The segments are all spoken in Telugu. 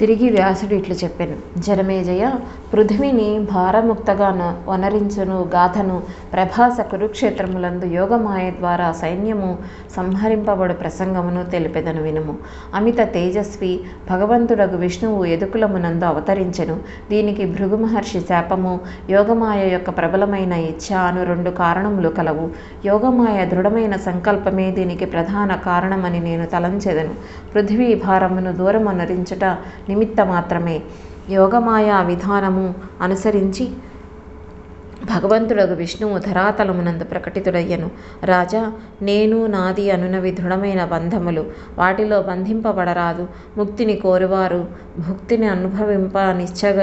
తిరిగి వ్యాసుడు ఇట్లు చెప్పాను. జనమేజయ పృథివిని భారముక్తగాన వనరించును గాథను ప్రభాస కురుక్షేత్రములందు యోగమాయ ద్వారా సైన్యము సంహరింపబడు ప్రసంగమును తెలిపెదను వినుము. అమిత తేజస్వి భగవంతుడగు విష్ణువు ఎదుకులమునందు అవతరించెను. దీనికి భృగు మహర్షి శాపము యోగమాయ యొక్క ప్రబలమైన ఇచ్ఛ అను రెండు కారణములు కలవు. యోగమాయ దృఢమైన సంకల్పమే దీనికి ప్రధాన కారణమని నేను తలంచెదను. పృథ్వీ భారమును దూరమనరించుట నిమిత్త మాత్రమే యోగమాయా విధానము అనుసరించి భగవంతుడగు విష్ణువు ధరాతలమునందు ప్రకటితుడయ్యను. రాజా నేను నాది అనునవి దృఢమైన బంధములు. వాటిలో బంధింపబడరాదు. ముక్తిని కోరువారు. భుక్తిని అనుభవింప నిశ్చగ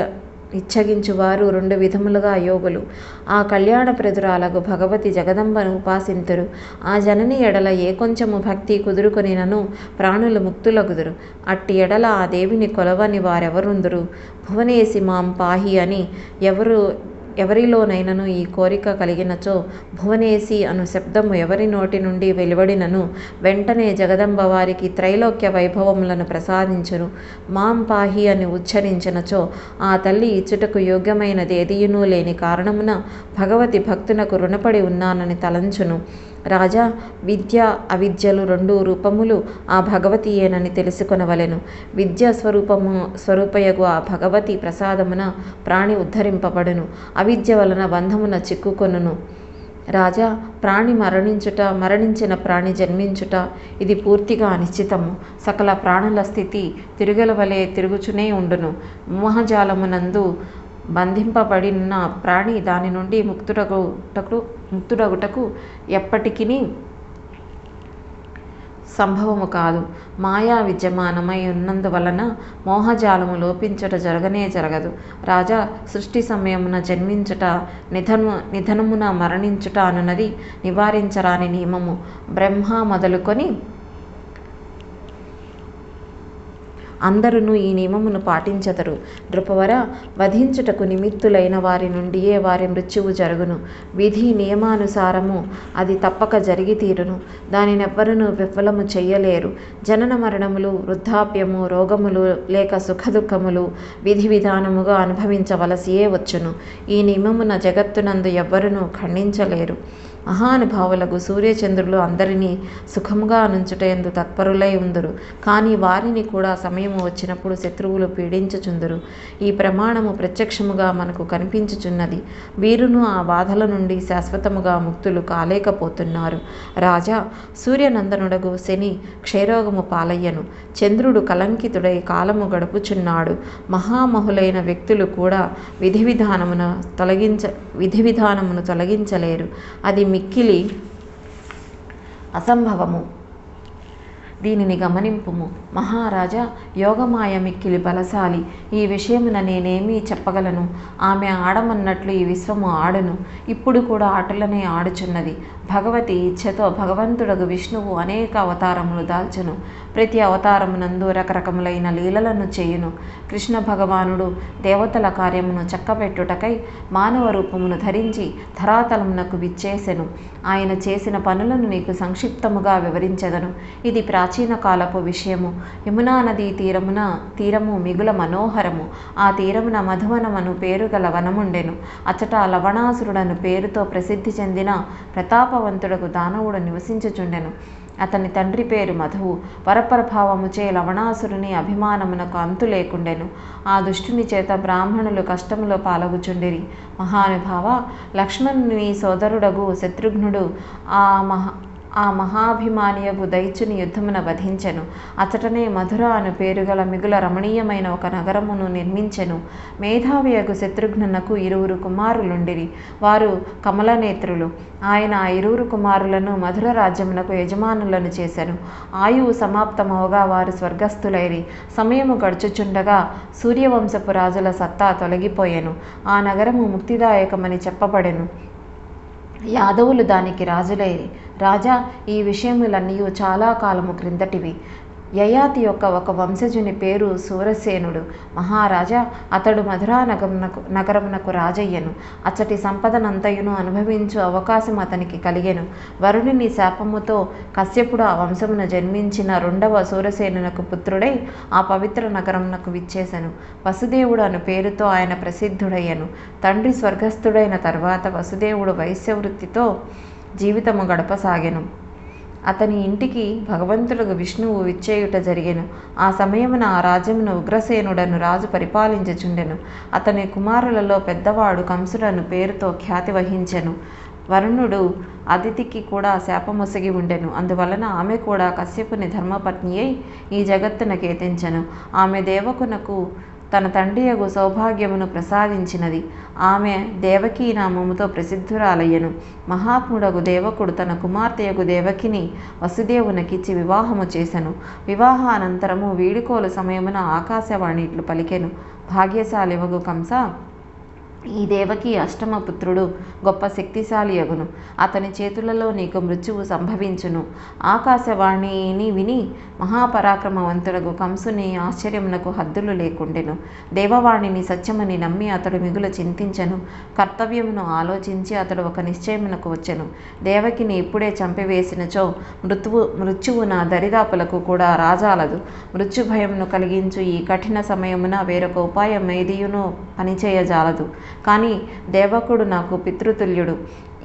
ఇచ్చగించువారు రెండు విధములుగా యోగులు ఆ కళ్యాణ ప్రదురాలకు భగవతి జగదంబను ఉపాసింతురు. ఆ జనని ఎడల ఏ కొంచెము భక్తి కుదురుకొనినను ప్రాణులు ముక్తులగుదురు. అట్టి ఎడల ఆ దేవిని కొలవని వారెవరుందురు? భువనేసి మాం పాహి అని ఎవరు ఎవరిలోనైనను ఈ కోరిక కలిగినచో భువనేసి అను శబ్దము ఎవరి నోటి నుండి వెలువడినను వెంటనే జగదంబ వారికి త్రైలోక్య వైభవములను ప్రసాదించును. మాం పాహి అని ఉచ్చరించినచో ఆ తల్లి ఇచ్చుటకు యోగ్యమైనది ఎదియునూ లేని కారణమున భగవతి భక్తునకు రుణపడి ఉన్నానని తలంచును. రాజా విద్య అవిద్యలు రెండు రూపములు ఆ భగవతియేనని తెలుసుకొనవలెను. విద్య స్వరూపము స్వరూపయగు ఆ భగవతి ప్రసాదమున ప్రాణి ఉద్ధరింపబడును. అవిద్య వలన బంధమున చిక్కుకొనును. రాజా ప్రాణి మరణించుట మరణించిన ప్రాణి జన్మించుట ఇది పూర్తిగా అనిశ్చితము. సకల ప్రాణుల స్థితి తిరుగల వలె తిరుగుచునే ఉండును. మోహజాలమునందు బంధింపబడిన ప్రాణి దాని నుండి ముక్తుడగుటకు ముక్తుడగుటకు ఎప్పటికీ సంభవము కాదు. మాయా విద్యమానమై ఉన్నందువలన మోహజాలము లోపించుట జరగనే జరగదు. రాజా సృష్టి సమయమున జన్మించుట నిధను నిధనమున మరణించుట అనున్నది నివారించరాని నియమము. బ్రహ్మ మొదలుకొని అందరును ఈ నియమమును పాటించదరు. నృపవర వధించుటకు నిమిత్తులైన వారి నుండియే వారి మృత్యువు జరుగును. విధి నియమానుసారము అది తప్పక జరిగి తీరును. దానినెవ్వరును విఫలము చెయ్యలేరు. జనన మరణములు వృద్ధాప్యము రోగములు లేక సుఖదుఖములు విధి విధానముగా అనుభవించవలసియే వచ్చును. ఈ నియమమున జగత్తునందు ఎవ్వరును ఖండించలేరు. మహానుభావులకు సూర్యచంద్రులు అందరినీ సుఖముగా నుంచుటయందు తత్పరులై ఉందురు. కానీ వారిని కూడా సమయము వచ్చినప్పుడు శత్రువులు పీడించుచుందురు. ఈ ప్రమాణము ప్రత్యక్షముగా మనకు కనిపించుచున్నది. వీరును ఆ బాధల నుండి శాశ్వతముగా ముక్తులు కాలేకపోతున్నారు. రాజా సూర్యనందనుడగు శని క్షయరోగము పాలయ్యను. చంద్రుడు కలంకితుడై కాలము గడుపుచున్నాడు. మహామహులైన వ్యక్తులు కూడా విధి విధానమున తొలగించ విధి విధానమును తొలగించలేరు. అది మిక్కిలి అసంభవము. దీనిని గమనింపుము. మహారాజా యోగమాయ మిక్కిలి బలశాలి. ఈ విషయమున నేనేమీ చెప్పగలను. ఆమె ఆడమన్నట్లు ఈ విశ్వము ఆడును. ఇప్పుడు కూడా ఆటలనే ఆడుచున్నది. భగవతి ఇచ్ఛతో భగవంతుడగు విష్ణువు అనేక అవతారములు దాల్చను. ప్రతి అవతారమునందు రకరకములైన లీలలను చేయును. కృష్ణ భగవానుడు దేవతల కార్యమును చక్కబెట్టుటకై మానవ రూపమును ధరించి ధరాతలమునకు విచ్చేసెను. ఆయన చేసిన పనులను నీకు సంక్షిప్తముగా వివరించదను. ఇది ప్రా ప్రాచీన కాలపు విషయము. యమునా నదీ తీరమున తీరము మిగుల మనోహరము. ఆ తీరమున మధువనమను పేరు గల వనముండెను. అచట లవణాసురుడను పేరుతో ప్రసిద్ధి చెందిన ప్రతాపవంతుడకు దానవుడు నివసించుచుండెను. అతని తండ్రి పేరు మధువు. వరప్రభావముచే లవణాసురుని అభిమానమునకు అంతు లేకుండెను. ఆ దుష్టుని చేత బ్రాహ్మణులు కష్టములో పాలగుచుండిరి. మహానుభావ లక్ష్మణుని సోదరుడగు శత్రుఘ్నుడు ఆ మహా ఆ మహాభిమానియగు దైత్యుని యుద్ధమున వధించెను. అతటనే మధుర అను పేరుగల మిగుల రమణీయమైన ఒక నగరమును నిర్మించెను. మేధావియగు శత్రుఘ్ననకు ఇరువురు కుమారులుండిరి. వారు కమలనేత్రులు ఆయన ఆ ఇరువురు కుమారులను మధుర రాజ్యమునకు యజమానులను చేశాను ఆయువు సమాప్తమవగా వారు స్వర్గస్థులైరి. సమయము గడుచుచుండగా సూర్యవంశపు రాజుల సత్తా తొలగిపోయెను. ఆ నగరము ముక్తిదాయకమని చెప్పబడెను. యాదవులు దానికి రాజులైరి. రాజా ఈ విషయములన్నీ చాలా కాలము క్రిందటివి. యయాతి యొక్క ఒక వంశజుని పేరు సూరసేనుడు. మహారాజా అతడు మధురా నగమునకు నగరమునకు రాజయ్యను. అచ్చటి సంపదనంతయును అనుభవించు అవకాశం అతనికి కలిగెను. వరుణుని శాపముతో కశ్యపుడు ఆ వంశమున జన్మించిన రెండవ సూరసేనునకు పుత్రుడై ఆ పవిత్ర నగరమునకు విచ్చేసెను. వసుదేవుడు అను పేరుతో ఆయన ప్రసిద్ధుడయ్యను. తండ్రి స్వర్గస్థుడైన తర్వాత వసుదేవుడు వైశ్యవృత్తితో జీవితము గడపసాగెను. అతని ఇంటికి భగవంతుడు విష్ణువు విచ్చేయుట జరిగెను. ఆ సమయమున ఆ రాజ్యమును ఉగ్రసేనుడను రాజు పరిపాలించుచుండెను. అతని కుమారులలో పెద్దవాడు కంసుడను పేరుతో ఖ్యాతి వహించెను. వరుణుడు అదితికి కూడా శాపమొసగి ఉండెను. అందువలన ఆమె కూడా కశ్యపుని ధర్మపత్ని అయి ఈ జగత్తున కేతించెను ఆమె దేవకునకు తన తండ్రియగు సౌభాగ్యమును ప్రసాదించినది. ఆమె దేవకీ నామముతో ప్రసిద్ధురాలయ్యను. మహాత్ముడగు దేవకుడు తన కుమార్తెయగు దేవకిని వసుదేవునకిచ్చి వివాహము చేశను వివాహానంతరము వీడుకోలు సమయమున ఆకాశవాణి ఇట్లు పలికెను. భాగ్యశాలివగు కంస ఈ దేవకి అష్టమ పుత్రుడు గొప్ప శక్తిశాలి అగును. అతని చేతులలో నీకు మృత్యువు సంభవించును. ఆకాశవాణిని విని మహాపరాక్రమవంతుడగు కంసుని ఆశ్చర్యమునకు హద్దులు లేకుండెను. దేవవాణిని సత్యమని నమ్మి అతడు మిగులు చింతించెను. కర్తవ్యమును ఆలోచించి అతడు ఒక నిశ్చయమునకు వచ్చెను. దేవకిని ఇప్పుడే చంపివేసినచో మృతువు మృత్యువు నా దరిదాపులకు కూడా రాజాలదు. మృత్యు భయమును కలిగించు ఈ కఠిన సమయమున వేరొక ఉపాయం ఏదియును పనిచేయజాలదు. కానీ దేవకుడు నాకు పితృతుల్యుడు.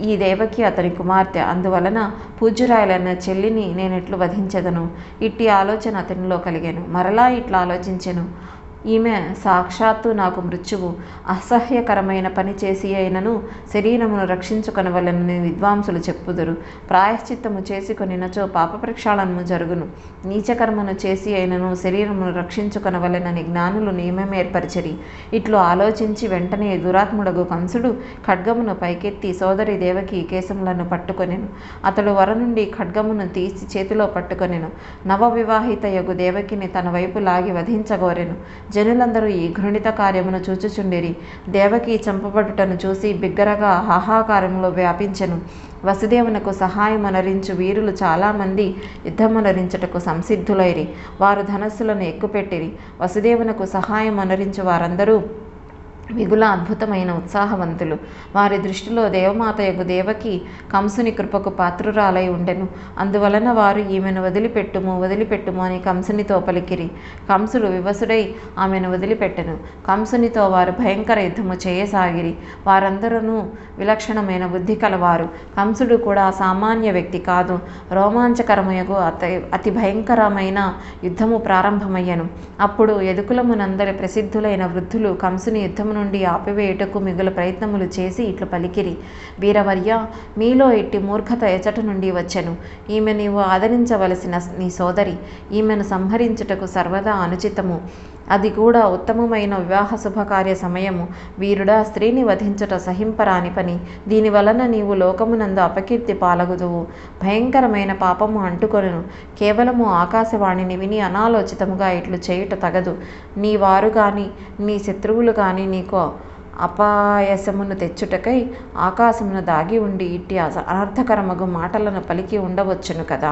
ఈ దేవకి అతని కుమార్తె. అందువలన పూజ్యురాయలన్న చెల్లిని నేనెట్లు వధించెదను. ఇట్టి ఆలోచన అతనిలో కలిగాను. మరలా ఇట్లా ఆలోచించెను. ఈమె సాక్షాత్తు నాకు మృత్యువు. అసహ్యకరమైన పని చేసి అయినను శరీరమును రక్షించుకొనవలనని విద్వాంసులు చెప్పుదురు. ప్రాయశ్చిత్తము చేసుకొనినచో పాప ప్రక్షాళనము జరుగును. నీచకర్మను చేసి అయినను శరీరమును రక్షించుకొనవలెనని జ్ఞానులు నియమం ఏర్పరిచరి. ఇట్లు ఆలోచించి వెంటనే దురాత్ముడగు కంసుడు ఖడ్గమును పైకెత్తి సోదరి దేవకి కేశములను పట్టుకొనెను. అతడు వర నుండి ఖడ్గమును తీసి చేతిలో పట్టుకొనెను. నవవివాహిత యగు దేవకిని తన వైపు లాగి వధించగోరెను. జనులందరూ ఈ ఘృణిత కార్యమును చూచుచుండిరి. దేవకి చంపబడుటను చూసి బిగ్గరగా హాహాకారంలో వ్యాపించెను. వసుదేవునకు సహాయమనరించు వీరులు చాలామంది యుద్ధమనరించుటకు సంసిద్ధులైరి. వారు ధనస్సులను ఎక్కుపెట్టిరి. వసుదేవునకు సహాయమనరించు వారందరూ మిగుల అద్భుతమైన ఉత్సాహవంతులు. వారి దృష్టిలో దేవమాత యొక్క దేవకి కంసుని కృపకు పాత్రురాలై ఉండెను. అందువలన వారు ఈమెను వదిలిపెట్టుము వదిలిపెట్టుము అని కంసునితో పలికిరి. కంసుడు వివసుడై ఆమెను వదిలిపెట్టెను. కంసునితో వారు భయంకర యుద్ధము చేయసాగిరి. వారందరూ విలక్షణమైన బుద్ధి కలవారు. కంసుడు కూడా సామాన్య వ్యక్తి కాదు. రోమాంచకరమయగు అతి అతి భయంకరమైన యుద్ధము ప్రారంభమయ్యను. అప్పుడు ఎదుకులమునందరి ప్రసిద్ధులైన వృద్ధులు కంసుని యుద్ధము నుండి ఆపివేయుటకు మిగులు ప్రయత్నములు చేసి ఇట్లు పలికిరి. వీరవర్య మీలో ఇట్టి మూర్ఖత ఎచట నుండి వచ్చెను. ఈమె నీవు ఆదరించవలసిన నీ సోదరి. ఈమెను సంహరించుటకు సర్వదా అనుచితము. అది కూడా ఉత్తమమైన వివాహ శుభకార్య సమయము. వీరుడా స్త్రీని వధించుట సహింపరాని పని. దీనివలన నీవు లోకమునందు అపకీర్తి పాలగుదువు. భయంకరమైన పాపము అంటుకొను కేవలము ఆకాశవాణిని విని అనాలోచితముగా ఇట్లు చేయుట తగదు. నీ వారు కానీ నీ శత్రువులు కానీ నీకు అపాయసమును తెచ్చుటకై ఆకాశమును దాగి ఉండి ఇట్టి అనర్థకరమగు మాటలను పలికి ఉండవచ్చును కదా.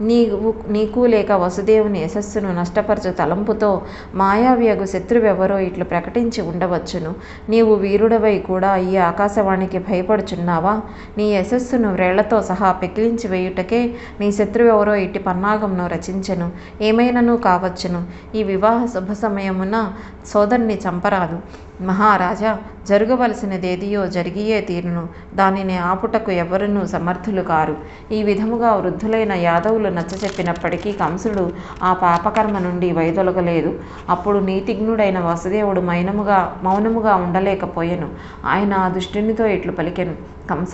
నీవు నీకు లేక వసుదేవుని యశస్సును నష్టపరచు తలంపుతో మాయావ్యగు శత్రువెవరో ఇట్లు ప్రకటించి ఉండవచ్చును. నీవు వీరుడవై కూడా ఈ ఆకాశవాణికి భయపడుచున్నావా? నీ యశస్సును వ్రేళ్ళతో సహా పెకిలించి వేయుటకే నీ శత్రువెవరో ఇటు పన్నాగంను రచించెను. ఏమైనను కావచ్చును. ఈ వివాహ శుభ సమయమున సోదరుని చంపరాదు. మహారాజా జరగవలసినదేదియో జరిగియే తీరును దానిని ఆపుటకు ఎవరునూ సమర్థులు కారు. ఈ విధముగా వృద్ధులైన యాదవులు నచ్చచెప్పినప్పటికీ కంసుడు ఆ పాపకర్మ నుండి వైదొలగలేదు. అప్పుడు నీతిజ్ఞుడైన వసుదేవుడు మైనముగా మౌనముగా ఉండలేకపోయెను. ఆయన ఆ దుష్టునితో ఇట్లు పలికెను. కంస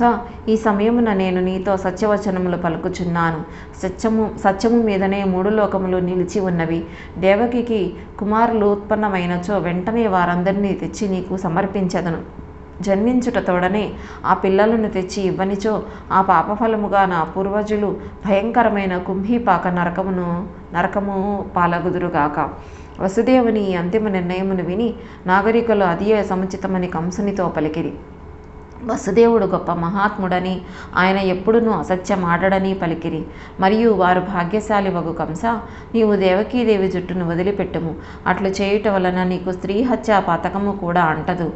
ఈ సమయమున నేను నీతో సత్యవచనములు పలుకుచున్నాను. సత్యము సత్యము మీదనే మూడు లోకములు నిలిచి ఉన్నవి. దేవకికి కుమారులు ఉత్పన్నమైనచో వెంటనే వారందరినీ తెచ్చి నీకు సమర్పించదను. జన్మించుట తోడనే ఆ పిల్లలను తెచ్చి ఇవ్వనిచో ఆ పాపఫలముగా నా పూర్వజులు భయంకరమైన కుంభీపాక నరకమును నరకము పాలగుదురుగాక. వసుదేవుని ఈ అంతిమ నిర్ణయమును విని నాగరికులు అదియే సముచితమని కంసునితో పలికిరి. వసుదేవుడు గొప్ప మహాత్ముడని ఆయన ఎప్పుడునూ అసత్యమాడడని పలికిరి. మరియు వారు భాగ్యశాలి వగు కంస నీవు దేవకీదేవి జుట్టును వదిలిపెట్టుము. అట్లు చేయుట వలన నీకు స్త్రీ హత్య పథకము కూడా అంటదు.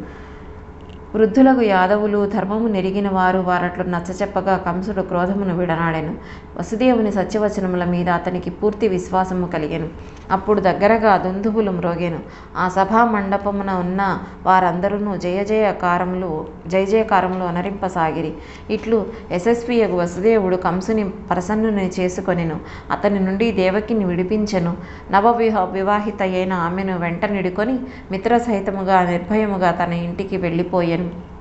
వృద్ధులకు యాదవులు ధర్మము నెరిగిన వారు వారట్లు నచ్చచెప్పగా కంసుడు క్రోధమును విడనాడెను. వసుదేవుని సత్యవచనముల మీద అతనికి పూర్తి విశ్వాసము కలిగాను. అప్పుడు దగ్గరగా దుందుబులు మ్రోగెను. ఆ సభా మండపమున ఉన్న వారందరూ జయ జయకారములు జయ జయకారములు అనరింపసాగిరి. ఇట్లు యశస్వియగు వసుదేవుడు కంసుని ప్రసన్నుని చేసుకొనెను. అతని నుండి దేవకిని విడిపించెను. నవవిహ వివాహిత అయిన ఆమెను వెంట నిడుకొని మిత్రసహితముగా నిర్భయముగా తన ఇంటికి వెళ్ళిపోయెను.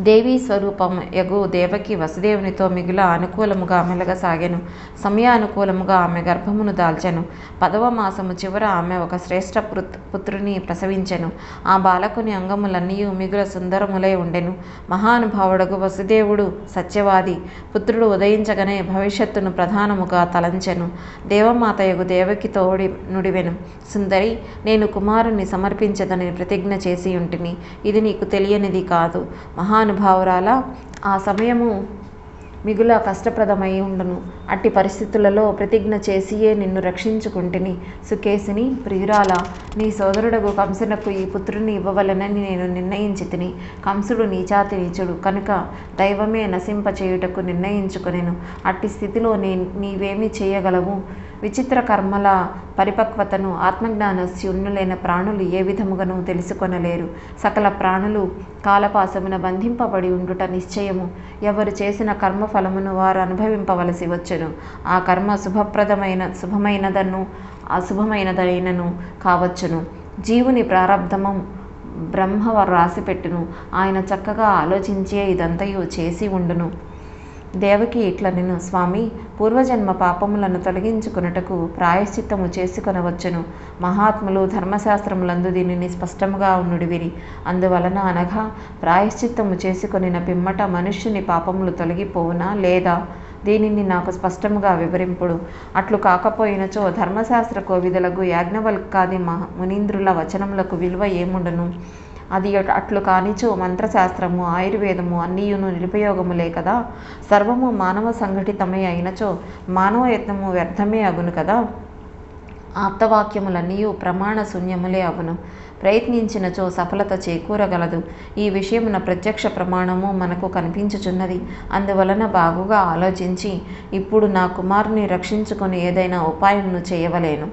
దేవీ స్వరూపం యగు దేవకి వసుదేవునితో మిగుల అనుకూలముగా మెలగసాగాను. సమయానుకూలముగా ఆమె గర్భమును దాల్చెను. పదవ మాసము చివర ఆమె ఒక శ్రేష్ఠ పుత్రుని ప్రసవించెను. ఆ బాలకుని అంగములన్నీ మిగుల సుందరములై ఉండెను. మహానుభావుడగు వసుదేవుడు సత్యవాది. పుత్రుడు ఉదయించగానే భవిష్యత్తును ప్రధానముగా తలంచెను. దేవమాత యగు దేవకి తోడి నుడివెను. సుందరి నేను కుమారుణ్ణి సమర్పించదని ప్రతిజ్ఞ చేసి ఉంటిని ఇది నీకు తెలియనిది కాదు. మహానుభావురాల ఆ సమయము మిగుల కష్టప్రదమై ఉండును. అట్టి పరిస్థితులలో ప్రతిజ్ఞ చేసియే నిన్ను రక్షించుకుంటుని సుకేసిని ప్రియురాల నీ సోదరుడగు కంసునకు ఈ పుత్రుని ఇవ్వవలనని నేను నిర్ణయించి తిని కంసుడు నీచాతి నీచుడు కనుక దైవమే నశింపచేయుటకు నిర్ణయించుకొనెను. అట్టి స్థితిలో నీ నీవేమి చేయగలవు? విచిత్ర కర్మల పరిపక్వతను ఆత్మజ్ఞాన శూన్యులైన ప్రాణులు ఏ విధముగాను తెలుసుకొనలేరు. సకల ప్రాణులు కాలపాసమున బంధింపబడి ఉండుట నిశ్చయము. ఎవరు చేసిన కర్మఫలమును వారు అనుభవింపవలసి వచ్చును. ఆ కర్మ శుభప్రదమైన శుభమైనదను అశుభమైనదైనను కావచ్చును. జీవుని ప్రారంధము బ్రహ్మ రాసిపెట్టును. ఆయన చక్కగా ఆలోచించే ఇదంతయు చేసి ఉండును. దేవకి ఇట్ల నేను స్వామి పూర్వజన్మ పాపములను తొలగించుకున్నటకు ప్రాయశ్చిత్తము చేసుకొనవచ్చును. మహాత్ములు ధర్మశాస్త్రములందు దీనిని స్పష్టముగా నుడివిరి అందువలన అనగా ప్రాయశ్చిత్తము చేసుకొనిన పిమ్మట మనుష్యుని పాపములు తొలగిపోవునా లేదా? దీనిని నాకు స్పష్టముగా వివరింపుడు. అట్లు కాకపోయినచో ధర్మశాస్త్ర కోవిదలకు యాజ్ఞవల్కాది మహా మునీంద్రుల వచనములకు విలువ ఏముండను? అది అట్లు కానిచో మంత్రశాస్త్రము ఆయుర్వేదము అన్నీయును నిరుపయోగములే కదా. సర్వము మానవ సంఘటితమే అయినచో మానవ యత్నము వ్యర్థమే అగును కదా. ఆప్తవాక్యములన్నీ ప్రమాణ శూన్యములే అగును. ప్రయత్నించినచో సఫలత చేకూరగలదు. ఈ విషయమున ప్రత్యక్ష ప్రమాణము మనకు కనిపించుచున్నది. అందువలన బాగుగా ఆలోచించి ఇప్పుడు నా కుమారుని రక్షించుకొని ఏదైనా ఉపాయమును చేయవలేను.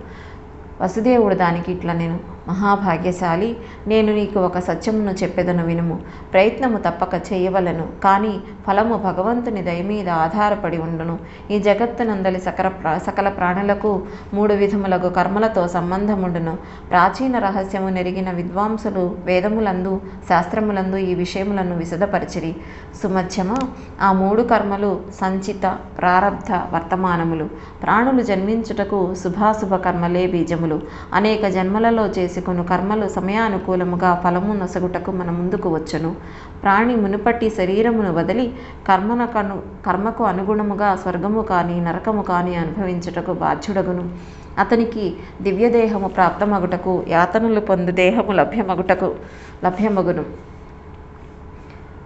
వసుదేవుడు దానికి ఇట్లా నేను మహాభాగ్యశాలి. నేను నీకు ఒక సత్యమును చెప్పెదను వినుము. ప్రయత్నము తప్పక చేయవలను. కానీ ఫలము భగవంతుని దయ మీద ఆధారపడి ఉండును. ఈ జగత్తునందలి సకల ప్రా సకల ప్రాణులకు మూడు విధములకు కర్మలతో సంబంధముండును. ప్రాచీన రహస్యము నెరిగిన విద్వాంసులు వేదములందు శాస్త్రములందు ఈ విషయములను విశదపరిచిరి. సుమధ్యమ ఆ మూడు కర్మలు సంచిత ప్రారబ్ధ వర్తమానములు. ప్రాణులు జన్మించుటకు శుభాశుభ కర్మలే బీజములు. అనేక జన్మలలో చేసి చేసుకుని. కర్మలు సమయానుకూలముగా ఫలము నొసగుటకు మన ముందుకు వచ్చును. ప్రాణి మునుపటి శరీరమును వదిలి కర్మన కను కర్మకు అనుగుణముగా స్వర్గము కానీ నరకము కానీ అనుభవించుటకు బాధ్యుడగును. అతనికి దివ్యదేహము ప్రాప్తమగుటకు యాతనలు పొందు దేహము లభ్యమగుటకు లభ్యమగును.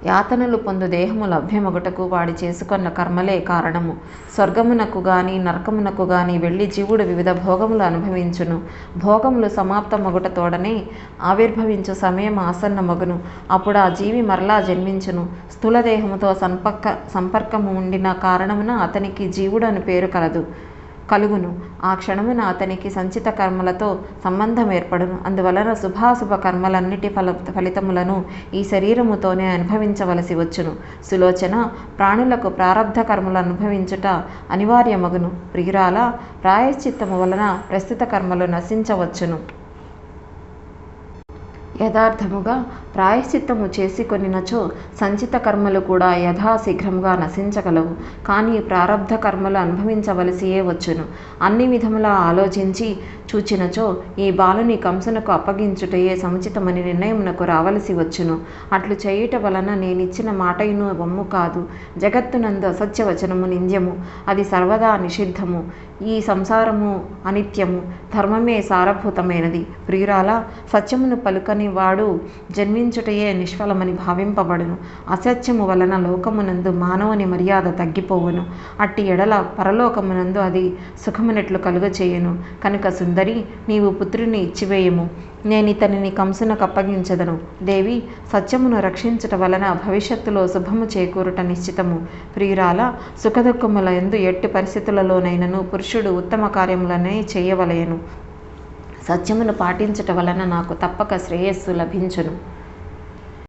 యాతనలు పొందు దేహము లభ్యమగుటకు వాడి చేసుకొన్న కర్మలే కారణము. స్వర్గమునకు గాని నరకమునకు గాని వెళ్ళి జీవుడు వివిధ భోగములు అనుభవించును. భోగములు సమాప్తమగుట తోడనే ఆవిర్భవించు సమయం ఆసన్నమగును. అప్పుడు ఆ జీవి మరలా జన్మించును. స్థూల దేహముతో సంపర్క సంపర్కము ఉండిన కారణమున అతనికి జీవుడు అని పేరు కలదు. కలుగును. ఆ క్షణమున అతనికి సంచిత కర్మలతో సంబంధం ఏర్పడును. అందువలన శుభాశుభ కర్మలన్నిటి ఫల ఫలితములను ఈ శరీరముతోనే అనుభవించవలసి వచ్చును. సులోచన ప్రాణులకు ప్రారంధ కర్మలు అనుభవించుట అనివార్యమగును. ప్రియురాల ప్రాయశ్చిత్తము వలన ప్రస్తుత కర్మలు నశించవచ్చును. యథార్థముగా ప్రాయశ్చిత్తము చేసి కొనినచో సంచిత కర్మలు కూడా యథాశీఘ్రముగా నశించగలవు. కానీ ప్రారబ్ధ కర్మలు అనుభవించవలసియే వచ్చును. అన్ని విధములా ఆలోచించి చూచినచో ఈ బాలుని కంసునకు అప్పగించుటయే సముచితమని నిర్ణయమునకు రావలసి వచ్చును. అట్లు చేయుట వలన నేనిచ్చిన మాటయును బొమ్ము కాదు. జగత్తునందు అసత్యవచనము నింద్యము. అది సర్వదా నిషిద్ధము. ఈ సంసారము అనిత్యము ధర్మమే సారభూతమైనది. ప్రియురాల సత్యమును పలుకని వాడు జన్మించుటయే నిష్ఫలమని భావింపబడును. అసత్యము వలన లోకమునందు మానవుని మర్యాద తగ్గిపోవును. అట్టి ఎడల పరలోకమునందు అది సుఖమునట్లు కలుగచేయును. కనుక సుందరి నీవు పుత్రుని ఇచ్చివేయము. నేను ఇతనిని కంసునకు అప్పగించదను. దేవి సత్యమును రక్షించుట వలన భవిష్యత్తులో శుభము చేకూరుట నిశ్చితము. ప్రియురాల సుఖదుఖముల ఎందు ఎట్టి పరిస్థితులలోనైనను పురుషుడు ఉత్తమ కార్యములనే చేయవలయను సత్యమును పాటించుట వలన నాకు తప్పక శ్రేయస్సు లభించును.